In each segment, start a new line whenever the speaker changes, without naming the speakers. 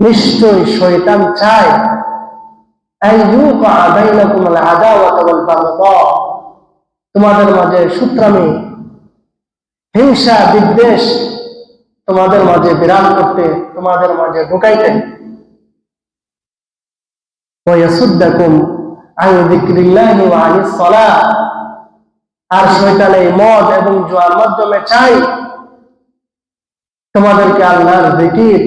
নিশ্চয় শয়তান চায় তোমাদের মাঝে সূত্রামি, হিংসা, বিদ্বেষ তোমাদের মাঝে বিরাম করতে, তোমাদের মাঝে ঢুকাইতে আর শয়তান এই মদ এবং জোয়ার মাধ্যমে চাই তোমাদেরকে আল্লাহর জিকির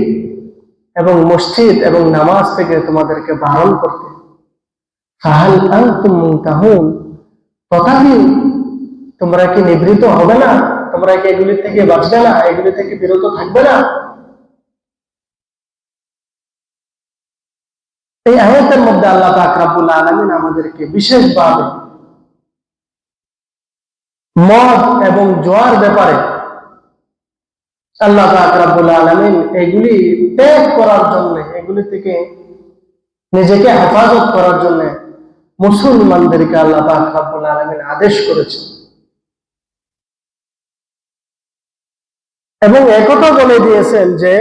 এবং মসজিদ এবং নামাজ থেকে তোমাদেরকে বারণ করতে। ফাহাল আনতুম মুনতাহুন। তথাপি তোমরা কি নিবৃত হবে না? তোমরা কি এগুলি থেকে বাঁচবে না? এগুলি থেকে বিরত থাকবে না? এই আয়াতের মধ্যে আল্লাহ পাক রাব্বুল আমাদেরকে বিশেষভাবে মদ এবং জোয়ার ব্যাপারে আল্লাহ পাক রাব্বুল আলামিন এগুলি ত্যাগ করার জন্য, এগুলি থেকে নিজেকে হেফাজত করার জন্য মুসলমানদেরকে আল্লাহ পাক রাব্বুল আলামিন আদেশ করেছেন। এবং একথা বলে দিয়েছেন যে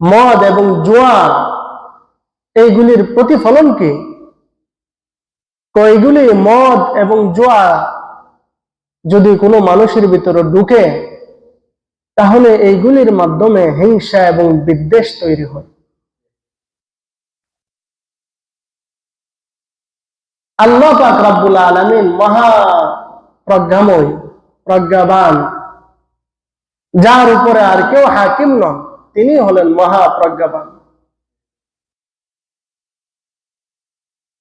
মদ এবং জোয়া এইগুলির প্রতিফলন কি? এইগুলি মদ এবং জোয়া যদি কোনো মানুষের ভিতরে ঢুকে তাহলে এইগুলির মাধ্যমে হিংসা এবং বিদ্বেষ তৈরি হয়। আল্লাহ পাক রাব্বুল আলামিন মহা প্রজ্ঞাময়, প্রজ্ঞাবান। যার উপরে আর কেউ হাকিম নন, তিনি হলেন মহা প্রজ্ঞাবান।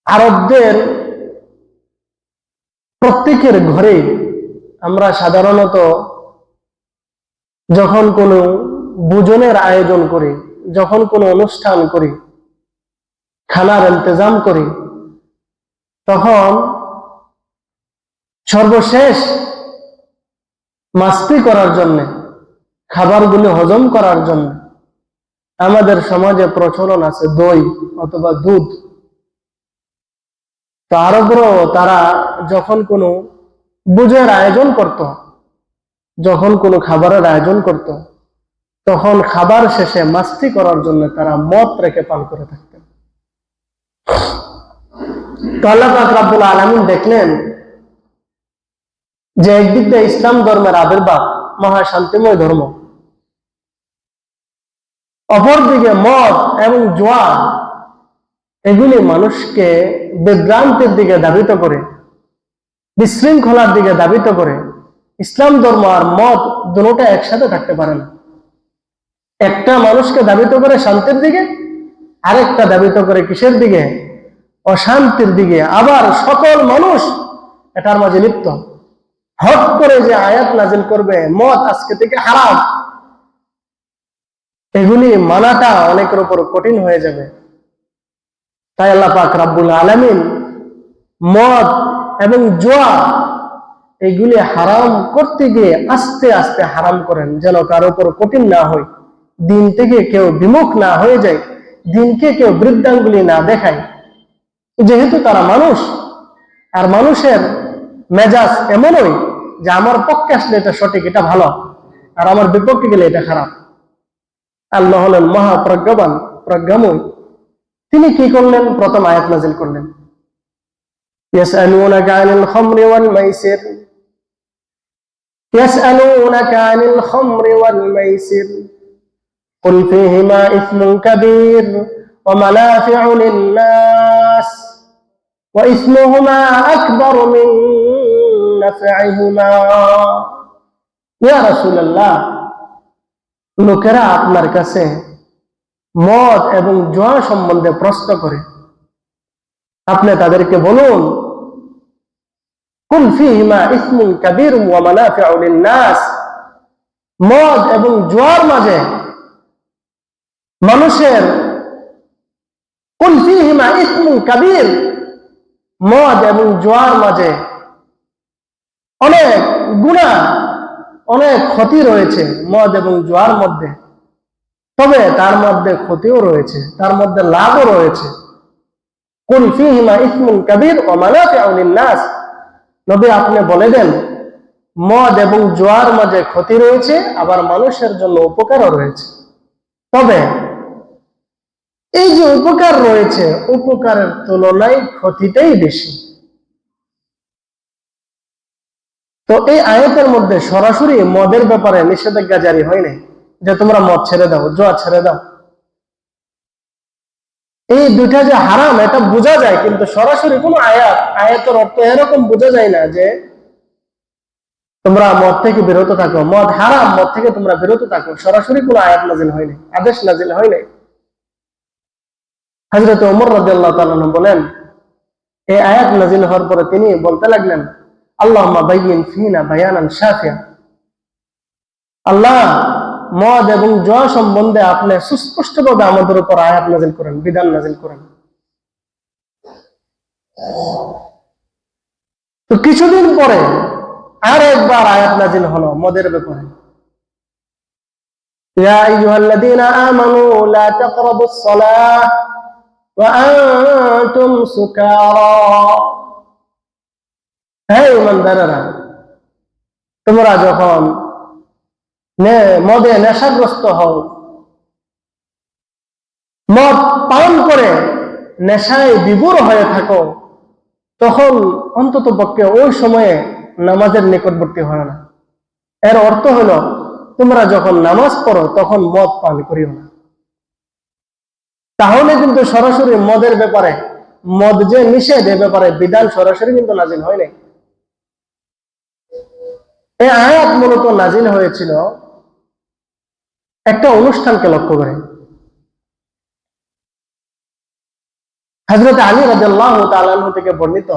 আরবদের প্রত্যেকের ঘরে আমরা সাধারণত যখন কোনো ভোজনের আয়োজন করি, যখন কোনো অনুষ্ঠান করি, খানার ইন্তজাম করি, তখন সর্বশেষ মাস্তি করার জন্য, খাবারগুলি হজম করার জন্য আমাদের সমাজে প্রচলন আছে দই অথবা দুধ। তো আরবরাও তারা যখন কোনো বুঝের আয়োজন করত যখন কোনো খাবারের আয়োজন করত, তখন খাবার শেষে মাস্তি করার জন্য তারা মদ রেখে পান করে থাকতেন। তো রাব্বুল দেখলেন যে একদিক দিয়ে ইসলাম ধর্মের আবির্ভাব মহা শান্তিময় ধর্ম। অপরদিকে মদ এবং জোয়া, এগুলি মানুষকে বিভ্রান্তির দিকে দাবিত করে, বিশৃঙ্খলার দিকে দাবিত করে ইসলাম, ধর্ম আর মদ দুটোটা একসাথে থাকতে পারে না। একটা মানুষকে দাবিত করে শান্তির দিকে, আরেকটা দাবিত করে কিসের দিকে? অশান্তির দিকে। আবার সকল মানুষ এটার মাঝে লিপ্ত। হট করে যে আয়াত নাজিল করবে মদ আজকে থেকে হারাম। এগুলি মানাটা অনেকের উপর কঠিন হয়ে যাবে। তাই আল্লাহ পাক রাব্বুল আলামিন মদ এবং জোয়া এগুলি হারাম করতে গিয়ে আস্তে আস্তে হারাম করেন যেন কারো উপর কঠিন না হয় দিন থেকে কেউ বিমুখ না হয়ে যায় দিনকে কেউ বৃদ্ধাঙ্গুলি না দেখায় যেহেতু তারা মানুষ আর মানুষের মেজাজ এমনই যে আমার পক্ষে আসলে এটা সঠিক এটা ভালো আর আমার বিপক্ষে গেলে এটা খারাপ আল্লাহ হলেন মহা প্রজ্ঞাবান প্রজ্ঞাময় তিনি কি করলেন প্রথম আয়াত নাজিল করলেন يسألونك عن الخمر والميسر يسألونك عن الخمر والميسر قل فيهما إثم كبير ومنافع للناس وإثمهما أكبر من نفعهما يا رسول الله লোকেরা আপনার কাছে মদ এবং জোয়া সম্বন্ধে প্রশ্ন করে আপনি তাদেরকে বলুন কুল ফিহিমা ইসমুন কাবীর ওয়া লিন-নাস। মদ এবং জোয়ার মাঝে মানুষের কুল ফিহিমা ইসমুন কাবীর, মদ এবং জোয়ার মাঝে অনেক গুনাহ, অনেক ক্ষতি রয়েছে মদ এবং জোয়ার মধ্যে। তবে তার মধ্যে ক্ষতিও রয়েছে, তার মধ্যে লাভও রয়েছে। কুল ফিহিমা ইসমুন কাবীর ওয়া মানাফিউ লিন-নাস। নবী আপনি বলে দেন, মদ এবং জোয়ার মাঝে ক্ষতি রয়েছে, আবার মানুষের জন্য উপকারও রয়েছে। তবে এই যে উপকার রয়েছে, উপকারের তুলনায় ক্ষতিটাই বেশি। তো এই আয়াতের মধ্যে সরাসরি মদের ব্যাপারে নিষেধাজ্ঞা জারি হয় নাই, যে তোমরা মদ ছেড়ে দাও জোয়া ছেড়ে দাও। এই দুইটা যে হারাম, এটা বোঝা যায়, কিন্তু সরাসরি কোনো আয়াত, আয়াতের অর্থ এরকম বোঝা যায় না যে তোমরা মদ থেকে বিরত থাকো। মদ হারাম, মদ থেকে তোমরা বিরত থাকো। সরাসরি কোনো আয়াত নাজিল হয়নি আদেশ নাজিল হয় নাই। হজরত ওমর রাদিয়াল্লাহু তাআলা বলেন, এই আয়াত নাজিল হওয়ার পরে তিনি বলতে লাগলেন, আল্লাহুম্মা বাইয়িন ফিনা বায়ানান শাফিয়া। আল্লাহ মদ এবং জোয়া সম্বন্ধে আপনি সুস্পষ্টভাবে আমাদের উপর আয়াত নাজিল করেন বিধান নাজিল করেন তো কিছুদিন পরে আর একবার আয়াত নাজিল হলো মদের ব্যাপারে يا أيها الذين آمنوا لا تقربوا الصلاة وأنتم سكارى হে ইমানদারেরা তোমরা যখন নে- মদে নেশাগ্রস্ত হও। মদ পান করে নেশায় বিভোর হয়ে থাকো। তখন অন্তত পক্ষে ওই সময়ে নামাজের নিকটবর্তী হয় না। এর অর্থ হলো, তোমরা যখন নামাজ পড়ো, তখন মদ পান করিও না। তাহলে কিন্তু সরাসরি মদের ব্যাপারে, মদ যে নিষেধ, এ ব্যাপারে বিধান সরাসরি কিন্তু নাজিল হয় নাই এই আয়াত মূলত নাজিল হয়েছিল একটা অনুষ্ঠানকে লক্ষ্য করে। হজরত আলী রাজাল্লাহ তালাহ থেকে বর্ণিত,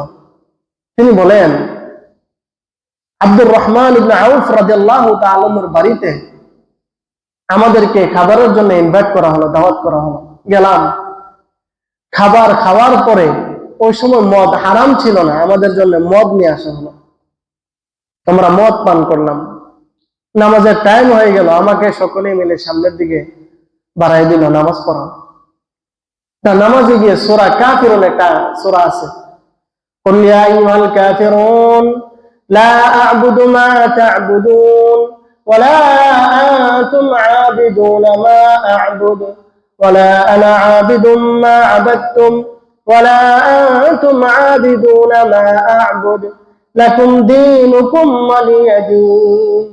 তিনি বলেন, আব্দুর রহমান ইবনে আউফ রাজাল্লাহ তালমের বাড়িতে আমাদেরকে খাবারের জন্য ইনভাইট করা হলো, দাওয়াত করা হলো। গেলাম। খাবার খাওয়ার পরে ওই সময় মদ হারাম ছিল না, আমাদের জন্য মদ নিয়ে আসা হলো। আমরা মদ পান করলাম। নামাজের টাইম হয়ে গেল আমাকে সকলে মিলে সামনের দিকে বাড়াই দিল নামাজ পড়া তা নামাজে গিয়ে সোরা কাফিরুন একটা সোরা আছে قل يا أيها الكافرون لا أعبد ما تعبدون ولا أنتم عابدون ما أعبد ولا أنا عابد ما عبدتم ولا أنتم عابدون ما أعبد لكم دينكم ولي دين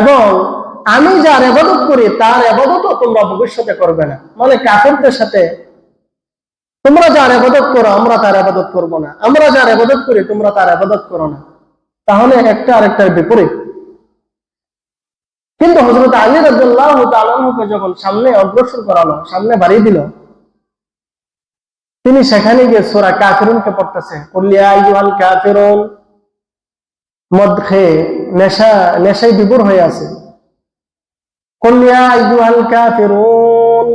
এবং আমি যার আবাদত করি, তার আবাদতও তোমরা ভবিষ্যতে করবে না। মানে কাফেরদের সাথে তোমরা যার আবাদত করো, আমরা তার আবাদত করব না। আমরা যার আবাদত করি, তোমরা তার আবাদত করো না। তাহলে একটা আরেকটার বিপরীত। কিন্তু হজরত আলী রাজ্লাহ তালকে যখন সামনে অগ্রসর করালো, সামনে বাড়িয়ে দিল, তিনি সেখানে গিয়ে সোরা কাফিরুনকে পড়তেছে। কুল্লিয়া আইয়ুহাল কাফিরুন মদ খেয়ে নেশা, নেশায় বিপুর হয়ে আছে। কল্যা আইয়ুহাল কাফিরুন,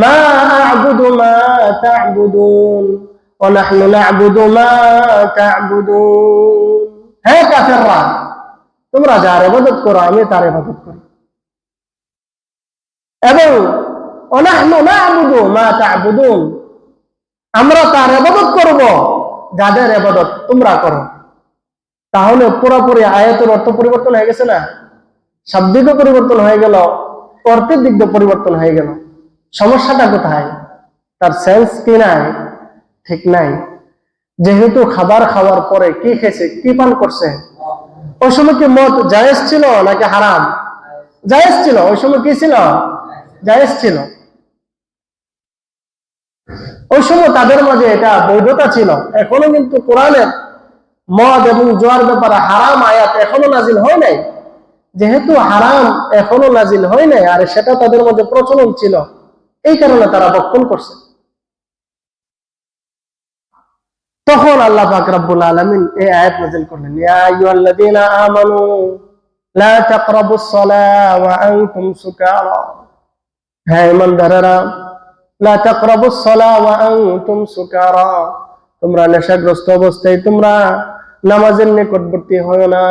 মা আ'বুদু মা তা'বুদুন, ওয়া নাহনু না'বুদু মা তা'বুদুন। হে কাফিররা, তোমরা যার ইবাদত করো আমি তার ইবাদত করি। এবং অনাহনু না'বুদু মা তা'বুদুন, আমরা তার ইবাদত করব, যাদের ইবাদত তোমরা করো। তাহলে পুরোপুরি আয়াতের অর্থ পরিবর্তন হয়ে গেছে না? শাব্দিকও পরিবর্তন হয়ে গেল, অর্থের দিক দিয়ে পরিবর্তন হয়ে গেল। সমস্যাটা কোথায়? তার সেন্স কি নাই? ঠিক নাই। যেহেতু খাবার খাওয়ার পরে কি খেয়েছে, কি পান করছে? ওই সময় কি মদ জায়েজ ছিল নাকি হারাম? জায়েজ ছিল। ওই সময় কি ছিল? জায়েজ ছিল। ওই সময় তাদের মাঝে এটা বৈধতা ছিল। এখনও কিন্তু কোরআনের মদ এবং জোয়ার ব্যাপারে হারাম আয়াত এখনও নাজিল হয় নাই। যেহেতু হারাম এখনও নাজিল হয় নাই, আর সেটা তাদের মধ্যে প্রচলন ছিল, এই কারণে তারা বক্ষণ করছে। তখন আল্লাহ পাক রব্বুল আলামিন এই আয়াত নাযিল করলেন আমানু, লা তাকরাবুস সালাহ ওয়া আনতুম সুকারা। হ্যাঁ ইমানদারেরা লা তাকরাবুস সালাহ ওয়া আনতুম সুকারা। তোমরা নেশাগ্রস্ত অবস্থায় তোমরা নামাজের নিকটবর্তী হয় না।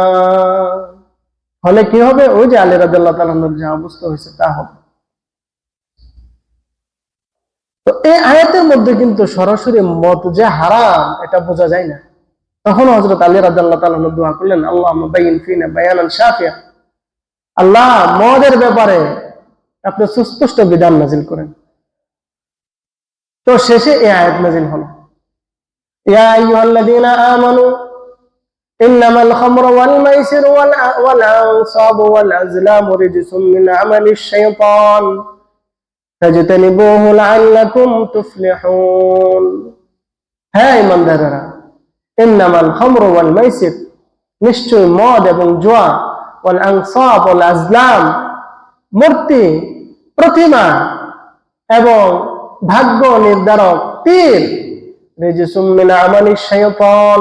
হলে কি হবে? ওই যে আলী রাদিয়াল্লাহু তাআলার যে অবস্থা হয়েছে, তা হবে। তো এই আয়াতের মধ্যে কিন্তু সরাসরি মত যে হারাম, এটা বোঝা যায় না। তখন হজরত আলী রাজাল্লাহ তাআলা দোয়া করলেন আল্লাহ ফিনা বায়ানান শাফিয়া। আল্লাহ, মদের ব্যাপারে আপনি সুস্পষ্ট বিধান নাজিল করেন। তো শেষে এই আয়াত নাজিল হলো। ইয়া আইয়ুহাল্লাযীনা আমানু إنما الخمر والميسر والأ- والأنصاب والأزلام رجس من عمل الشيطان فاجتنبوه لعلكم تفلحون হ্যাঁ ইমানদারেরা ইন্নামাল খামরু ওয়াল মাইসির নিশ্চয় মদ এবং জুয়া ওয়াল আনসাব ওয়াল আজলাম মূর্তি প্রতিমা এবং ভাগ্য নির্ধারক তীর রিজিসুম মিন আমালি শাইতান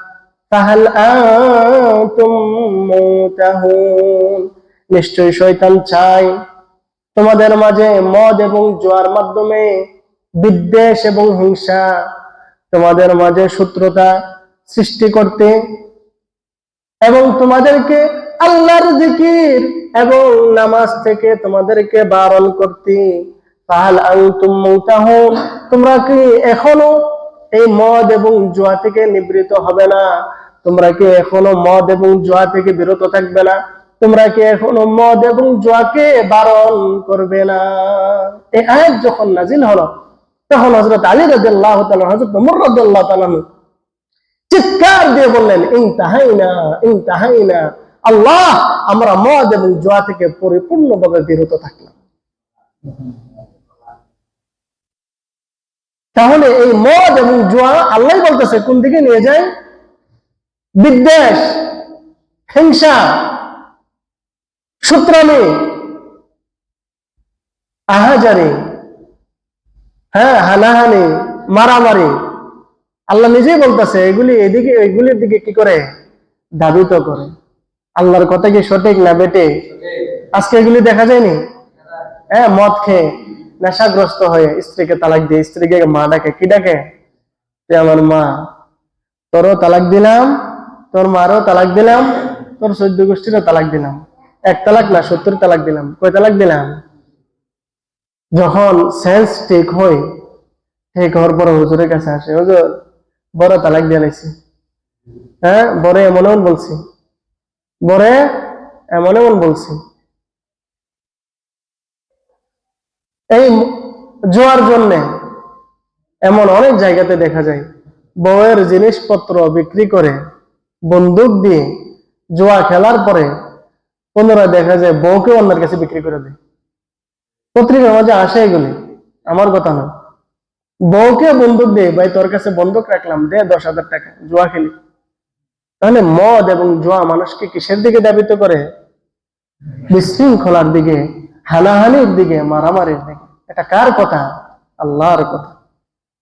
ফাহাল নিশ্চয় শয়তান চায় তোমাদের মাঝে মদ এবং জোয়ার মাধ্যমে, বিদ্বেষ এবং হিংসা তোমাদের মাঝে শত্রুতা সৃষ্টি করতে এবং তোমাদেরকে আল্লাহর জিকির এবং নামাজ থেকে তোমাদেরকে বারণ করতে। তাহাল তোমরা কি এখনও এই মদ এবং জোয়া থেকে নিবৃত হবে না? তোমরা কি এখনও মদ এবং জুয়া থেকে বিরত থাকবে না? তোমরা কি এখনও মদ এবং জুয়াকে বারণ করবে না? এই আয়াত যখন নাজিল হলো, তখন হযরত আলী হযরত ওমর রাদিয়াল্লাহু তাআলা চিৎকার দিয়ে বললেন, ইনতাহাইনা ইনতাহাইনা, আল্লাহ আমরা মদ এবং জোয়া থেকে পরিপূর্ণভাবে বিরত থাকলাম। তাহলে এই মদ এবং জোয়া আল্লাহ বলতেছে, কোন দিকে নিয়ে যায়? বিদ্বেষ হিংসা সূত্রামি আহাজারি হ্যাঁ হানাহানি মারামারি। আল্লাহ নিজেই বলতেছে এগুলি এদিকে এগুলির দিকে কি করে? দাবিত করে। আল্লাহর কথা কি সঠিক না বেটে? আজকে এগুলি দেখা যায়নি? হ্যাঁ মদ খেয়ে নেশাগ্রস্ত হয়ে স্ত্রীকে তালাক দিয়ে স্ত্রীকে মা ডাকে কি ডাকে? তুই আমার মা। তোরও তালাক দিলাম তোর মারও তালাক দিলাম, তোর চোদ্দ গোষ্ঠীরও তালাক দিলাম। এক তালাক না, সত্তর তালাক দিলাম। কয় তালাক দিলাম? যখন সেন্স ঠিক হয় ঠিক হওয়ার পরে হুজুরের কাছে আসে, হুজুর, বড় তালাক দিয়ে লাইছি। হ্যাঁ বড় এমন এমন বলছি। বড় এমন এমন বলছি। এই জোয়ার জন্যে এমন অনেক জায়গাতে দেখা যায়, বউয়ের জিনিসপত্র বিক্রি করে বন্দুক দিয়ে জোয়া খেলার পরে পুনরায় দেখা যায় বউকে অন্যের কাছে বিক্রি করে দেয়। পত্রিকার মাঝে আসে এগুলি। আমার কথা না। বউকে বন্দুক দে ভাই, তোর কাছে বন্দুক রাখলাম, দে দশ হাজার টাকা, জুয়া খেলি। তাহলে মদ এবং জুয়া মানুষকে কিসের দিকে দাবিত করে? বিশৃঙ্খলার দিকে, হানাহানির দিকে, মারামারির দিকে। এটা কার কথা? আল্লাহর কথা।